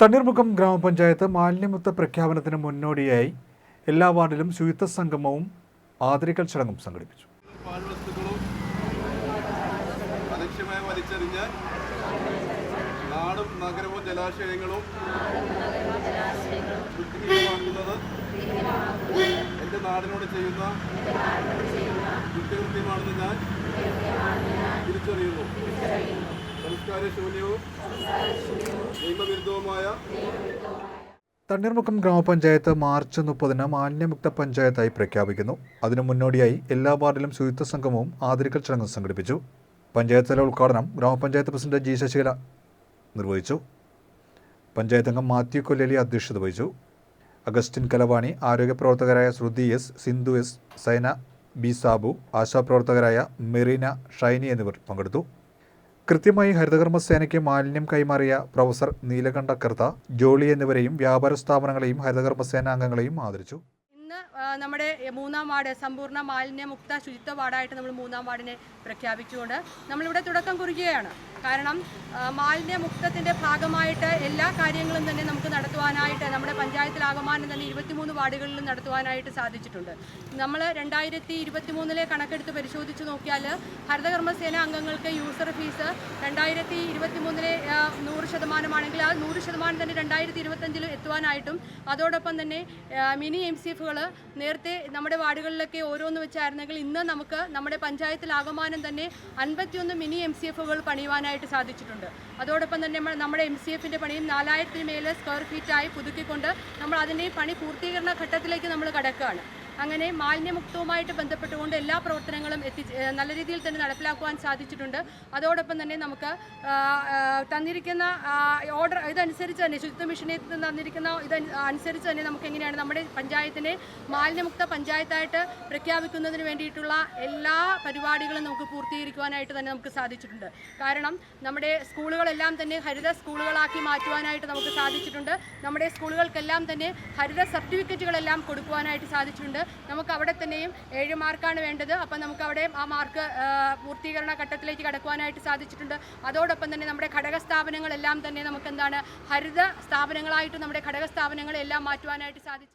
തണ്ണീർമുഖം ഗ്രാമപഞ്ചായത്ത് മാലിന്യമുക്ത പ്രഖ്യാപനത്തിന് മുന്നോടിയായി എല്ലാ വാർഡിലും ശുചിത്വ സംഗമവും ആദരിക്കൽ ചടങ്ങും സംഘടിപ്പിച്ചു. നാടും നഗരവും ജലാശയങ്ങളും എന്റെ നാടിനോട് ചെയ്യുന്ന കുറ്റകൃത്യമാണെന്ന് ഞാൻ തിരിച്ചറിയുന്നു. സംസ്കാര ശൂന്യവും നിയമവിരുദ്ധവുമായ തണ്ണീർമുക്കം ഗ്രാമപഞ്ചായത്ത് മാർച്ച് മുപ്പതിന് മാലിന്യമുക്ത പഞ്ചായത്തായി പ്രഖ്യാപിക്കുന്നു. അതിനു മുന്നോടിയായി എല്ലാ വാർഡിലും ശുചിത്വ സംഗമവും ആദരിക്കൽ ചടങ്ങും സംഘടിപ്പിച്ചു. പഞ്ചായത്ത് തല ഉദ്ഘാടനം ഗ്രാമപഞ്ചായത്ത് പ്രസിഡന്റ് ജി ശശികല നിർവഹിച്ചു. പഞ്ചായത്ത് അംഗം മാത്യു കൊല്ലലി അധ്യക്ഷത വഹിച്ചു. അഗസ്റ്റിൻ കലവാണി ആരോഗ്യ പ്രവർത്തകരായ Shruti S Sindhu S Saina B Sabu ആശാപ്രവർത്തകരായ Merina Shiny എന്നിവർ പങ്കെടുത്തു. കൃത്യമായി ഹരിതകർമ്മ സേനയ്ക്ക് മാലിന്യം കൈമാറിയ പ്രൊഫസർ നീലകണ്ഠ കർത്ത ജോളി എന്നിവരെയും വ്യാപാര സ്ഥാപനങ്ങളെയും ഹരിതകർമ്മ സേന അംഗങ്ങളെയും ആദരിച്ചു. നമ്മുടെ മൂന്നാം വാർഡ് സമ്പൂർണ മാലിന്യമുക്ത ശുചിത്വ വാർഡായിട്ട് നമ്മൾ മൂന്നാം വാർഡിനെ പ്രഖ്യാപിച്ചുകൊണ്ട് നമ്മളിവിടെ തുടക്കം കുറിക്കുകയാണ്. കാരണം മാലിന്യമുക്തത്തിന്റെ ഭാഗമായിട്ട് എല്ലാ കാര്യങ്ങളും തന്നെ നമുക്ക് നടത്തുവാനായിട്ട് നമ്മുടെ പഞ്ചായത്തിലാകമാനം തന്നെ ഇരുപത്തിമൂന്ന് വാർഡുകളിലും നടത്തുവാനായിട്ട് സാധിച്ചിട്ടുണ്ട്. നമ്മൾ രണ്ടായിരത്തി ഇരുപത്തി മൂന്നിലെ കണക്കെടുത്ത് പരിശോധിച്ച് നോക്കിയാൽ ഹരിതകർമ്മസേന അംഗങ്ങൾക്ക് യൂസർ ഫീസ് രണ്ടായിരത്തി ഇരുപത്തി മൂന്നിലെ നൂറ് ശതമാനമാണെങ്കിൽ ആ നൂറ് ശതമാനം തന്നെ രണ്ടായിരത്തി ഇരുപത്തഞ്ചിൽ എത്തുവാനായിട്ടും അതോടൊപ്പം തന്നെ മിനി എം സി എഫുകൾ നേരത്തെ നമ്മുടെ വാർഡുകളിലൊക്കെ ഓരോന്ന് വെച്ചായിരുന്നെങ്കിൽ ഇന്ന് നമുക്ക് നമ്മുടെ പഞ്ചായത്തിലാകമാനം തന്നെ അൻപത്തിയൊന്ന് മിനി എം സി എഫുകൾ പണിയുവാനായിട്ട് സാധിച്ചിട്ടുണ്ട്. അതോടൊപ്പം തന്നെ നമ്മുടെ എം സി എഫിന്റെ പണിയും നാലായിരത്തിന് മേലെ സ്ക്വയർ ഫീറ്റായി പുതുക്കിക്കൊണ്ട് നമ്മൾ അതിന്റെ പണി പൂർത്തീകരണ ഘട്ടത്തിലേക്ക് നമ്മൾ കടക്കുകയാണ്. അങ്ങനെ മാലിന്യമുക്തവുമായിട്ട് ബന്ധപ്പെട്ടുകൊണ്ട് എല്ലാ പ്രവർത്തനങ്ങളും എത്തി നല്ല രീതിയിൽ തന്നെ നടപ്പിലാക്കുവാൻ സാധിച്ചിട്ടുണ്ട്. അതോടൊപ്പം തന്നെ നമുക്ക് തന്നിരിക്കുന്ന ഓർഡർ ഇതനുസരിച്ച് തന്നെ ശുചിത്വ മിഷനിൽ തന്നിരിക്കുന്ന ഇത് അനുസരിച്ച് തന്നെ നമുക്ക് എങ്ങനെയാണ് നമ്മുടെ പഞ്ചായത്തിനെ മാലിന്യമുക്ത പഞ്ചായത്തായിട്ട് പ്രഖ്യാപിക്കുന്നതിന് വേണ്ടിയിട്ടുള്ള എല്ലാ പരിപാടികളും നമുക്ക് പൂർത്തീകരിക്കുവാനായിട്ട് തന്നെ നമുക്ക് സാധിച്ചിട്ടുണ്ട്. കാരണം നമ്മുടെ സ്കൂളുകളെല്ലാം തന്നെ ഹരിത സ്കൂളുകളാക്കി മാറ്റുവാനായിട്ട് നമുക്ക് സാധിച്ചിട്ടുണ്ട്. നമ്മുടെ സ്കൂളുകൾക്കെല്ലാം തന്നെ ഹരിത സർട്ടിഫിക്കറ്റുകളെല്ലാം കൊടുക്കുവാനായിട്ട് സാധിച്ചിട്ടുണ്ട്. നമുക്ക് അവിടെ തന്നെയും ഏഴ് മാർക്കാണ് വേണ്ടത്. അപ്പം നമുക്ക് അവിടെ ആ മാർക്ക് പൂർത്തീകരണ ഘട്ടത്തിലേക്ക് കടക്കുവാനായിട്ട് സാധിച്ചിട്ടുണ്ട്. അതോടൊപ്പം തന്നെ നമ്മുടെ ഘടക സ്ഥാപനങ്ങളെല്ലാം തന്നെ നമുക്ക് എന്താണ് ഹരിത സ്ഥാപനങ്ങളായിട്ട് നമ്മുടെ ഘടക സ്ഥാപനങ്ങളെല്ലാം മാറ്റുവാനായിട്ട് സാധിച്ചു